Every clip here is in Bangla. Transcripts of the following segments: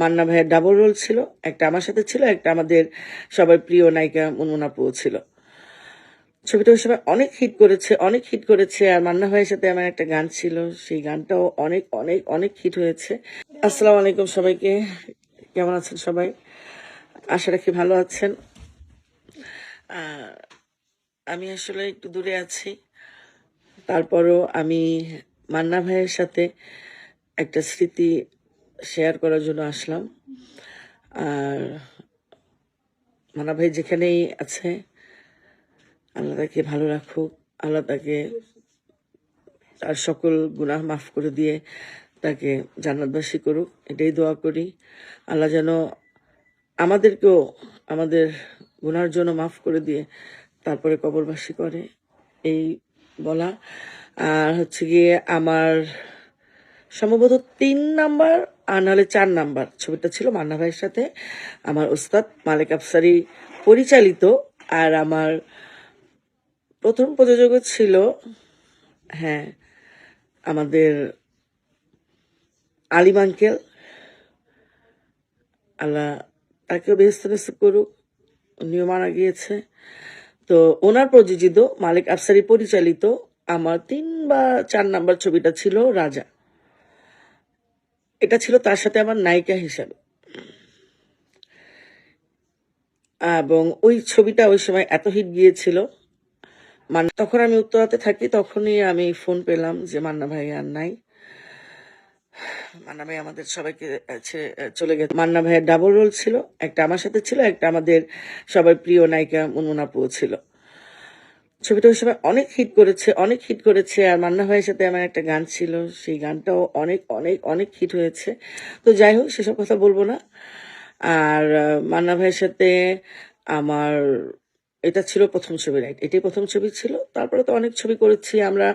মান্না ভাইয়ের ডাবল রোল ছিল, একটা আমার সাথে ছিল, একটা আমাদের সবার প্রিয় নায়িকা মুনমুনাপুও ছিল। ছবিটা ওই সময় অনেক হিট করেছে, অনেক হিট করেছে, আর মান্না ভাইয়ের সাথে আমার একটা গান ছিল, সেই গানটাও অনেক অনেক অনেক হিট হয়েছে। আসসালামু আলাইকুম সবাইকে, কেমন আছেন সবাই? আশা রাখি ভালো আছেন। আমি আসলে একটু দূরে আছি। তারপরও আমি মান্না ভাইয়ের সাথে একটা স্মৃতি শেয়ার করার জন্য আসলাম। আর মান্না ভাই যেখানেই আছে, আল্লাহ তাকে ভালো রাখুক, আল্লাহ তাকে তার সকল গুনাহ মাফ করে দিয়ে তাকে জান্নাতবাসী করুক, এটাই দোয়া করি। আল্লাহ যেন আমাদেরকেও আমাদের গুনার জন্য মাফ করে দিয়ে তারপরে কবরবাসী করে, এই বলা। আর হচ্ছে গিয়ে আমার সম্ভবত তিন নাম্বার আর নাহলে চার নাম্বার। ছবিটা ছিল মান্না ভাইয়ের সাথে। আমার ওস্তাদ মালিক আফসারি পরিচালিত। আর আমার প্রথম প্রযোজক ছিল হ্যাঁ আমাদের আলিম আঙ্কেল। আল্লাহ তাকেও বেহস্ত করুক, উনিও মারা গিয়েছে। তো ওনার প্রযোজিত মালিক আফসারি পরিচালিত। আমার তিন বা চার নাম্বার ছবিটা ছিল রাজা। এটা ছিল তার সাথে আমার নায়িকা হিসাবে। এবং ওই ছবিটা ওই সময় এত হিট গিয়েছিল। মানে তখন আমি উত্তরাতে থাকি, তখনই আমি ফোন পেলাম যে, মান্না ভাই আর নাই। মান্না ভাই আমাদের সবাইকে চলে গেছে। মান্না ভাইয়ের ডাবল রোল ছিল, একটা আমার সাথে ছিল, একটা আমাদের সবার প্রিয় নায়িকা মুনমুনাপুও ছিল। ছবিটা ওই সময় অনেক হিট করেছে, অনেক হিট করেছে। আর মান্না ভাইয়ের সাথে আমার একটা গান ছিল, সেই গানটাও অনেক অনেক অনেক হিট হয়েছে। তো যাই হোক, সেসব কথা বলব না। আর মান্না ভাইয়ের সাথে আমার, এটা ছিল প্রথম ছবি রাইট এটাই প্রথম ছবি ছিল। তারপরে তো অনেক ছবি করেছি। আমরা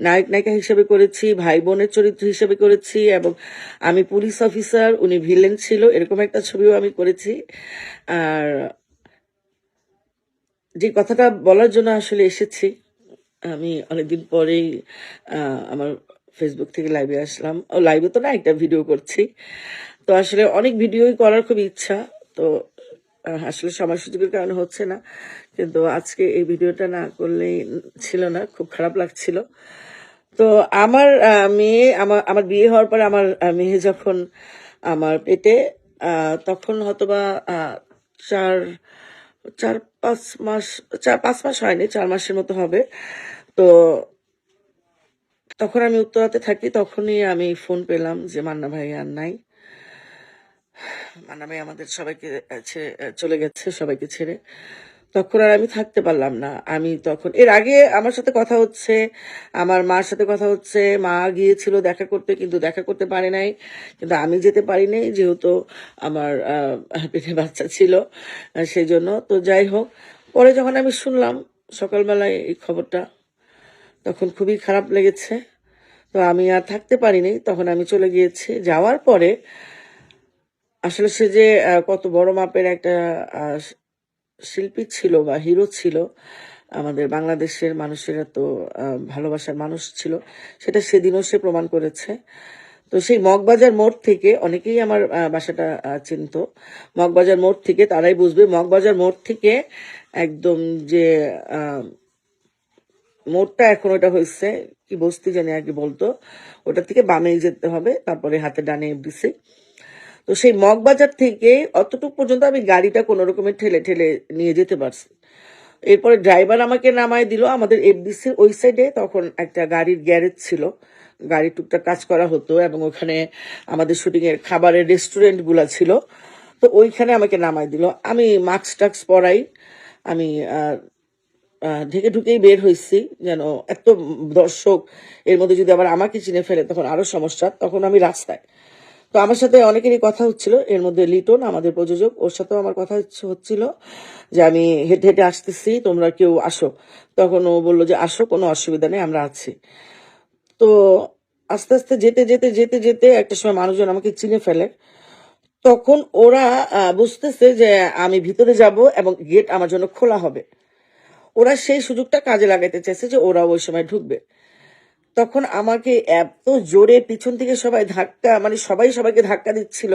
নায়ক, নায়িকা হিসেবে করেছি, ভাই বোনের চরিত্র হিসেবে করেছি এবং আমি পুলিশ অফিসার উনি ভিলেন ছিল। এরকম একটা ছবিও আমি করেছি। আর যে কথাটা বলার জন্য আসলে এসেছি, আমি অনেকদিন পরেই আমার ফেসবুক থেকে লাইভে আসলাম। ও লাইভে তো না, একটা ভিডিও করছি। তো আসলে অনেক ভিডিওই করার খুব ইচ্ছা। তো আসলে সময় সুযোগের কারণে হচ্ছে না। কিন্তু আজকে এই ভিডিওটা না করলেই ছিল না, খুব খারাপ লাগছিল। তো আমার মেয়ে আমার আমার বিয়ে হওয়ার পরে আমার মেয়ে যখন আমার পেটে তখন হয়তোবা চার চার, পাঁচ মাস, চার, পাঁচ মাস হয়নি, চার মাসের মতো হবে। তো তখন আমি উত্তরাতে থাকি, তখনই আমি ফোন পেলাম যে, মান্না ভাই আর নাই। মান্না ভাই আমাদের সবাইকে ছেড়ে চলে গেছে, সবাইকে ছেড়ে। তখন আর আমি থাকতে পারলাম না। আমি তখন, এর আগে আমার সাথে কথা হচ্ছে, আমার মার সাথে কথা হচ্ছে, মা গিয়েছিল দেখা করতে কিন্তু দেখা করতে পারে নাই, কিন্তু আমি যেতে পারি নাই যেহেতু আমার পেটে বাচ্চা ছিল সেই জন্য তো যাই হোক, পরে যখন আমি শুনলাম সকালবেলায় এই খবরটা, তখন খুবই খারাপ লেগেছে। তো আমি আর থাকতে পারিনি, তখন আমি চলে গিয়েছি। যাওয়ার পরে আসলে সে যে কত বড় মাপের একটা শিল্পী ছিল বা হিরো ছিল, আমাদের বাংলাদেশের মানুষেরা তো ভালোবাসার মানুষ ছিল, সেটা সেদিনও সে প্রমাণ করেছে। তো সেই মগবাজার মোড় থেকে অনেকেই আমার বাসাটা চিনত। মগবাজার মোড় থেকে তারাই বুঝবে, মগবাজার মোড় থেকে একদম যে মোড়টা এখন ওটা হয়েছে, কি বস্তি জানি আগে বলতো ওটা থেকে বামে যেতে হবে, তারপরে হাতে ডানে এফডিসি তো সেই মগবাজার থেকে অতটুকু পর্যন্ত আমি গাড়িটা কোনো রকমের ঠেলে ঠেলে নিয়ে যেতে পারছি। এরপরে ড্রাইভার আমাকে নামায় দিল। আমাদের এফডিসির ওই সাইডে তখন একটা গাড়ির গ্যারেজ ছিল। গাড়ি টুকটাক কাজ করা হতো এবং ওখানে আমাদের শুটিং এর খাবারের রেস্টুরেন্টগুলা ছিল। তো ওইখানে আমাকে নামায় দিল। আমি মাস্ক টাক্স পরাই। আমি ঢেকে ঢুকেই বের হয়েছি। যেন এত দর্শক এর মধ্যে যদি আবার আমাকে চিনে ফেলে তখন আরও সমস্যা। তখন আমি রাস্তায় তো আমার সাথে অনেকেরই কথা হচ্ছিল। এর মধ্যে লিটন, আমাদের প্রযোজক, ওর সাথেও আমার কথা হচ্ছে- হচ্ছিল যে আমি হেঁটে হেঁটে আসতেছি, তোমরা কেউ আসো। তখন ও বলল যে, আসো, কোনো অসুবিধা নেই, আমরা আছি। তো আস্তে আস্তে যেতে যেতে যেতে যেতে একটা সময় মানুষজন আমাকে চিনে ফেলে। তখন ওরা বুঝতেছে যে আমি ভিতরে যাব এবং গেট আমার জন্য খোলা হবে। ওরা সেই সুযোগটা কাজে লাগাইতে চাইছে যে ওরা ওই সময় ঢুকবে। তখন আমাকে এত জোরে পিছন থেকে সবাই ধাক্কা মানে সবাই সবাইকে ধাক্কা দিচ্ছিল।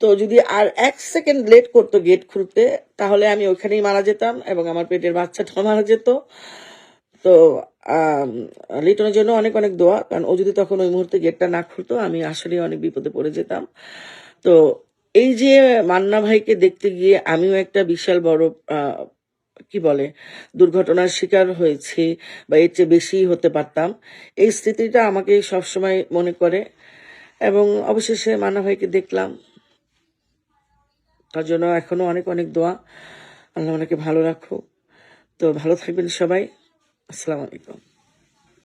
তো যদি আর এক সেকেন্ড লেট করতো গেট খুলতে, তাহলে আমি ওখানেই মারা যেতাম এবং আমার পেটের বাচ্চাটাও মারা যেত। তো লিটনের জন্য অনেক অনেক দোয়া, কারণ ও যদি তখন ওই মুহূর্তে গেটটা না খুলতো, আমি আসলে অনেক বিপদে পড়ে যেতাম। তো এই যে মান্না ভাইকে দেখতে গিয়ে আমিও একটা বিশাল বড় কি বলে, দুর্ঘটনার শিকার হয়েছি বা এর চেয়ে বেশি হতে পারতাম। এই স্মৃতিটা আমাকে সবসময় মনে করে এবং অবশেষে মানা ভাইকে দেখলাম। তার জন্য এখনও অনেক অনেক দোয়া। আল্লাহ ওনাকে ভালো রাখো তো ভালো থাকবেন সবাই। আসসালামু আলাইকুম।